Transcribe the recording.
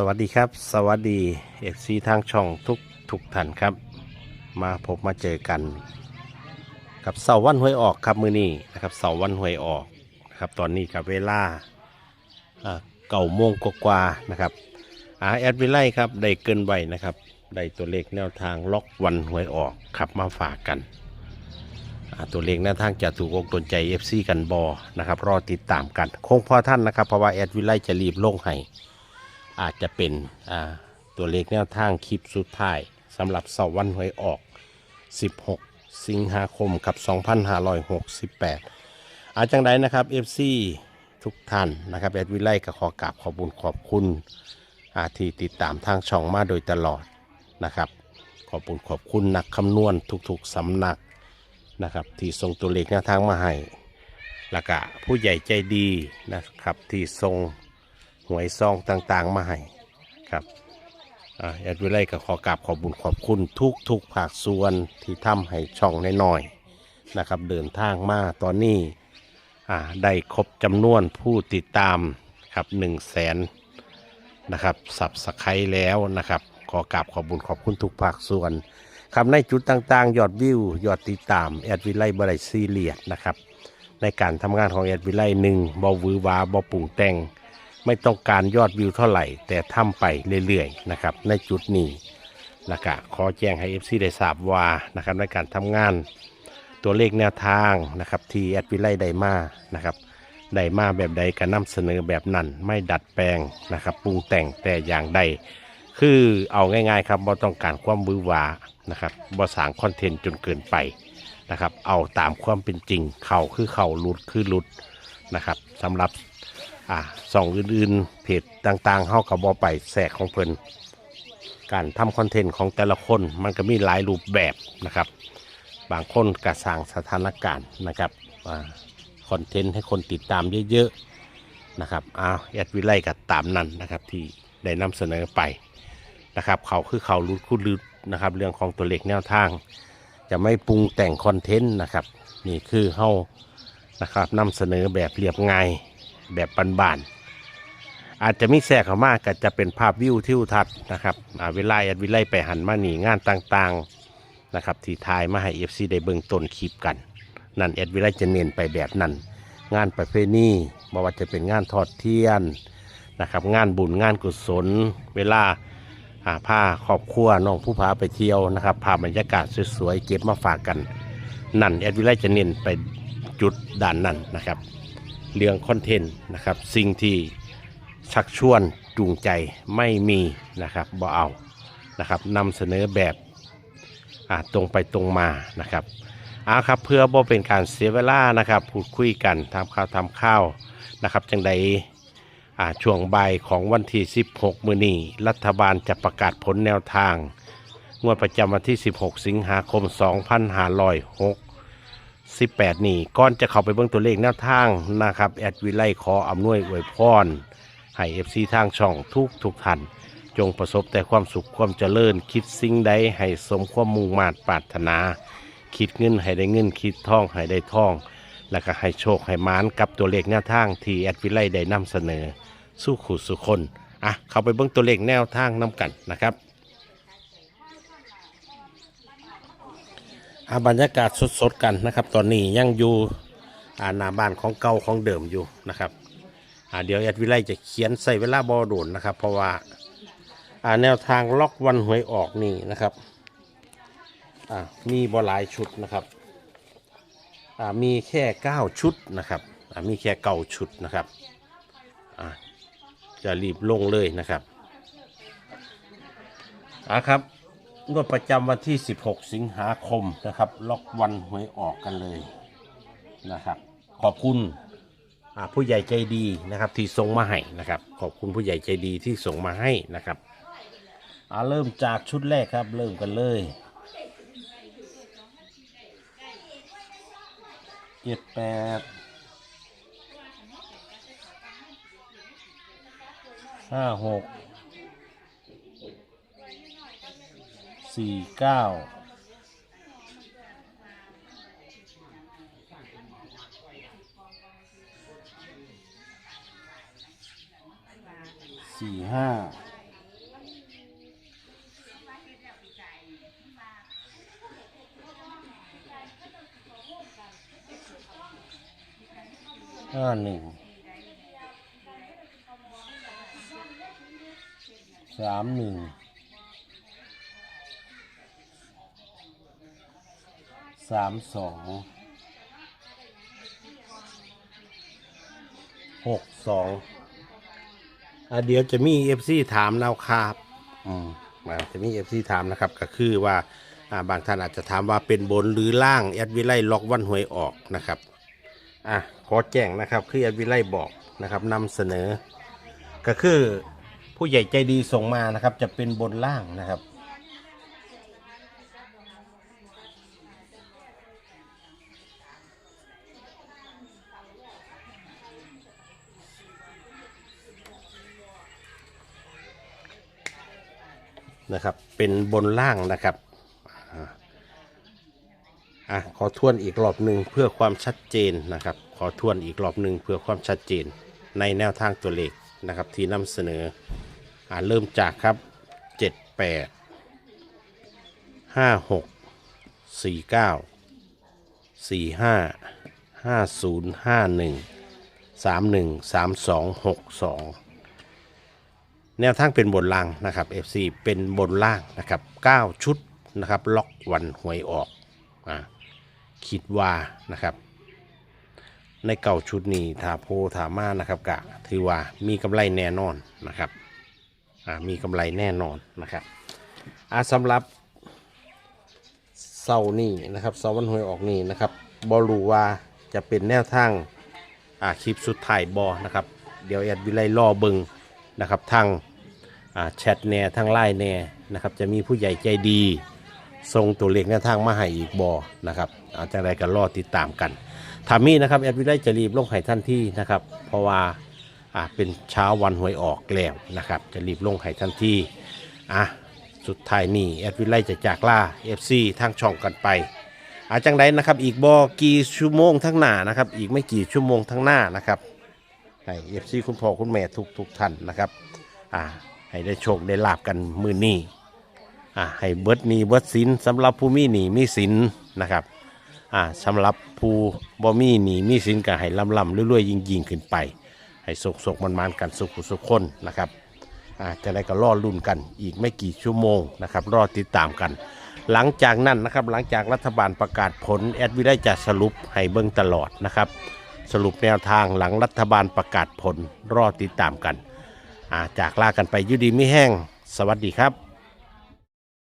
สวัสดีครับ สวัสดีเอฟซีทางช่องทุกทุกท่านครับ มาพบมาเจอกัน กับเสาวันหวยออกครับมือนี้นะครับเสาวันหวยออกนะครับตอนนี้กับเวลาเก่าโมงกว่าๆนะครับอาแอดวิไลครับได้เกินไวนะครับได้ตัวเลขแนวทางล็อกวันหวยออกครับมาฝากกันตัวเลขแนวทางจะถูกอกตนใจ FC กันบอนะครับรอติดตามกัน คงพอท่านนะครับเพราะว่าแอดวิไลจะรีบลงให้ อาจจะเป็นตัวเลขแนวทางคลิปสุดท้ายสำหรับเสาร์วันหวยออก 16 สิงหาคมกับ 2568 อาจังใดนะครับ FC ทุกท่านนะครับแอดวิไลก็ขอกราบขอบุญขอบคุณอาที่ติดตามทางช่องมาโดยตลอดนะครับ ขอบคุณขอบคุณนักคำนวณทุกๆสำนักนะครับที่ส่งตัวเลขแนวทางมาให้แล้วก็ผู้ใหญ่ใจดีนะครับที่ส่ง หวยซองต่างๆ มาให้ครับแอดวิไลก็ขอกราบขอบบุญขอบคุณทุกทุกภาคส่วนที่ทำให้ช่องน้อยๆนะครับ เดินทางมาตอนนี้ได้ครบจำนวนผู้ติดตามครับหนึ่งแสนนะครับสับสไครแล้วนะครับ ขอกราบขอบบุญขอบคุณทุกภาคส่วนครับในจุดต่างๆ ยอดวิวยอดติดตามแอดวิไลบริซีเลียดนะครับ ในการทำงานของแอดวิไลหนึ่งบอวือวาบอปรุงแต่ง ไม่ต้องการยอดวิวเท่าไหร่ แต่ทำไปเรื่อยๆนะครับในจุดนี้นะกะขอแจ้งให้ FC ได้ทราบว่านะครับในการทำงานตัวเลขแนวทางนะครับที่แอดวิไลไดมานะครับไดมาแบบใดก็นำเสนอแบบนั้นไม่ดัดแปลงนะครับปรุงแต่งแต่อย่างใด คือเอาง่ายๆครับบ่ต้องการความบือหวานะครับบ่สร้างคอนเทนต์จนเกินไปนะครับเอาตามความเป็นจริงเข่าคือเข่าลุดคือลุดนะครับสำหรับ อ่าส่องอื่นๆ เพจต่างๆเฮากับบอไปแสกของเพิ่นการทำคอนเทนต์ของแต่ละคนมันก็มีหลายรูปแบบนะครับ บางคนก็สร้างสถานการณ์นะครับคอนเทนต์ให้คนติดตามเยอะๆนะครับอ้าวแอดวิไลก็ตามนั้นนะครับที่ได้นำเสนอไปนะครับ เขาคือเขารุดคุดลุดนะครับ เรื่องของตัวเลขแนวทาง จะไม่ปรุงแต่งคอนเทนต์นะครับ นี่คือเฮานะครับนำเสนอแบบเรียบง่าย แบบบานๆอาจจะมีแทรกเข้ามาก็จะเป็นภาพวิวทิวทัศน์นะครับอาเวลาแอดวิไลไปหันมาหนีงานต่างๆนะครับที่ทายมาให้เอฟซีได้เบิ่งต้นคลิปกัน นั่นแอดวิไลจะเน้นไปแบบนั้น งานประเพณีไม่ว่าจะเป็นงานทอดเทียนนะครับงานบุญงานกุศล เวลาอ่าพาครอบครัวน้องผู้พาไปเที่ยวนะครับพาบรรยากาศสวยๆเก็บมาฝากกัน นั่นแอดวิไลจะเน้นไปจุดด่านนั้นนะครับ เรื่องคอนเทนต์นะครับ สิ่งที่ชักชวนจูงใจไม่มีนะครับบ่เอานะครับนำเสนอแบบอ่าตรงไปตรงมานะครับเอาครับเพื่อบ่เป็นการเสียเวลานะครับ พูดคุยกันทำข่าวทำข้าวนะครับจังใดอ่าช่วงบ่ายของวันที่ 16 มือนี้รัฐบาลจะประกาศผลแนวทาง งวดประจำวันที่ 16 สิงหาคม 2506 18 นี่ก่อนจะเข้าไปเบิ่งตัวเลขแนวทางนะครับแอดวิไลขออำนวยอวยพรให้ FC ทางช่องทุกทุกท่านจงประสบแต่ความสุขความเจริญ คิดสิ่งใดให้สมความมุ่งมา่ปรารถนา คิดเงินให้ได้เงินคิดท่องให้ได้ท่อง แล้วก็ให้โชคให้มานกับตัวเลขแนวทางที่แอดวิไลได้นำเสนอ สู้ขู่สุคนอะเข้าไปเบิ่งตัวเลขแนวทางนํกันนะครับ อาบรรยากาศสดๆกันนะครับ ตอนนี้ยังอยู่อาหน้าบ้านของเก่าของเดิมอยู่นะครับอ่าเดี๋ยวแอดวิไลจะเขียนใส่เวลาบอโดนนะครับ เพราะว่าอ่าแนวทางล็อกวันหวยออกนี่นะครับอ่ามีบอหลายชุดนะครับอ่ามีแค่9ชุดนะครับอ่ามีแค่เก้าชุดนะครับอ่าจะรีบลงเลยนะครับอ่าครับ งวดประจำวันที่ 16 สิงหาคมนะครับ ล็อกวันหวยออกกันเลยนะครับ ขอบคุณอ่าผู้ใหญ่ใจดีนะครับ ที่ส่งมาให้นะครับ ขอบคุณผู้ใหญ่ใจดีที่ส่งมาให้นะครับอ่าเริ่มจากชุดแรกครับ เริ่มกันเลยเจ็ดแปดห้าหก สี่เก้าสี่ห้าห้าหนึ่งสามหนึ่ง สามสองหกสองอะเดี๋ยวจะมีเอฟซีถามเราครับอืมอ่าจะมีเอฟซีถามนะครับ ก็คือว่าอ่าบางท่านอาจจะถามว่าเป็นบนหรือล่างแอดวิไลล็อกวันหวยออกนะครับอะขอแจ้งนะครับ คือแอดวิไลบอกนะครับนำเสนอ ก็คือผู้ใหญ่ใจดีส่งมานะครับ จะเป็นบนล่างนะครับ นะครับ เป็นบนล่างนะครับอะขอทวนอีกรอบหนึ่งเพื่อความชัดเจนนะครับ ขอทวนอีกรอบหนึ่งเพื่อความชัดเจนในแนวทางตัวเลขนะครับ ที่นำเสนออ่าเริ่มจากครับ 7 8 5 6 4 9 4 5 5 แนวทางเป็นบนล่างนะครับ FC เป็นบนล่างนะครับ 9 ชุดนะครับ ล็อกวันหวยออกอ่าคิดว่านะครับ ในเก่าชุดนี้ถาโพถามานะครับกะถือว่ามีกำไรแน่นอนนะครับอ่ามีกำไรแน่นอนนะครับอาสำหรับเสาร์นี้นะครับเสาร์วันหวยออกนี้นะครับบอรู้ว่าจะเป็นแนวทางอ่าคลิปสุดท้ายบอนะครับ เดี๋ยวแอดวิไลล่อเบิงนะครับทาง แชทแน่ทางไลน์แน่นะครับจะมีผู้ใหญ่ใจดีส่งตัวเลขแนวทางมาให้อีกบอนะครับอาจากไรก็รอติดตามกันถามีนะครับแอดวิไลจะรีบลงไห้ทันทีนะครับ เพราะว่าอ่าเป็นเช้าวันหวยออกแล้วนะครับ จะรีบลงไห้ทันทีอะสุดท้ายนี่แอดวิไลจะจากล่า FC ทางช่องกันไปอาจังไดนะครับอีกบอกีชั่วโมงทั้งหน้านะครับ อีกไม่กี่ชั่วโมงทั้งหน้านะครับให้ FC คุณพ่อคุณแม่ทุกทุกท่านนะครับอ่า ให้ได้โชคได้ลาบกันมือนี้อ่าให้เบิดหนีเบิดสินสำหรับผู้มีหนีมีสินนะครับอ่าสำหรับผู้บ่มีหนีมีสินก็ให้ลำลำรวยๆยิ่งยิ่งขึ้นไป ให้สุกสุกมันมันๆกันสุขสุขคนนะครับอ่าจะได้ก็รอรุ่นกันอีกไม่กี่ชั่วโมงนะครับรอติดตามกัน หลังจากนั้นนะครับหลังจากรัฐบาลประกาศผลแอดวิได้จะสรุปให้เบิ่งตลอดนะครับ สรุปแนวทางหลังรัฐบาลประกาศผลรอติดตามกัน จากลากันไปยุดีไม่แห้ง สวัสดีครับ